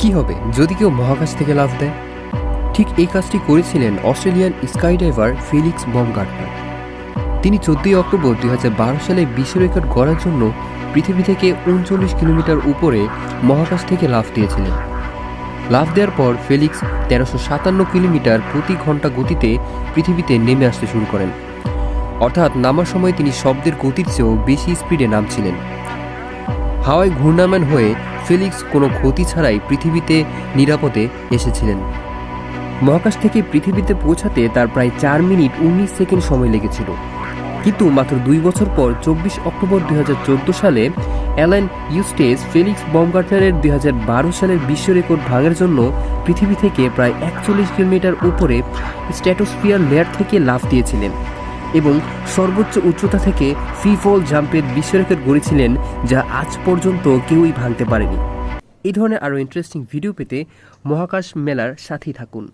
কি হবে যদি কেউ মহাকাশ থেকে লাভ দেয়? ঠিক এই কাজটি করেছিলেন অস্ট্রেলিয়ান স্কাইডাইভার ফিলিক্স বমগার্টনার। তিনি চোদ্দই অক্টোবর দুই হাজার বারো সালে বিশ্ব রেকর্ড গড়ার জন্য পৃথিবী থেকে উনচল্লিশ কিলোমিটার উপরে মহাকাশ থেকে লাফ দিয়েছিলেন। লাফ দেওয়ার পর ফেলিক্স তেরোশো সাতান্ন কিলোমিটার প্রতি ঘণ্টা গতিতে পৃথিবীতে নেমে আসতে শুরু করেন। অর্থাৎ নামার সময় তিনি শব্দের গতির চেয়েও বেশি স্পিডে নামছিলেন। হাওয়ায় ঘূর্ণায়মান হয়ে ফেলিক্স কোনো ক্ষতি ছাড়াই পৃথিবীতে নিরাপদে এসেছিলেন। মহাকাশ থেকে পৃথিবীতে পৌঁছাতে তার প্রায় চার মিনিট উনিশ সেকেন্ড সময় লেগেছিল। কিন্তু মাত্র দুই বছর পর চব্বিশ অক্টোবর দুই হাজার চোদ্দ সালে অ্যালান ইউস্টেস ফেলিক্স বমগার্টনারের দুই সালের বিশ্ব রেকর্ড ভাঙার জন্য পৃথিবী থেকে প্রায় একচল্লিশ কিলোমিটার উপরে স্ট্র্যাটোস্ফিয়ার লেয়ার থেকে লাফ দিয়েছিলেন। এবং সর্বোচ্চ উচ্চতা থেকে ফ্রি ফল জাম্পের বিশ্ব রেকর্ড গড়েছিলেন, যা আজ পর্যন্ত কেউই ভাঙতে পারেনি। এই ধরনের আরও ইন্টারেস্টিং ভিডিও পেতে মহাকাশ মেলার সাথেই থাকুন।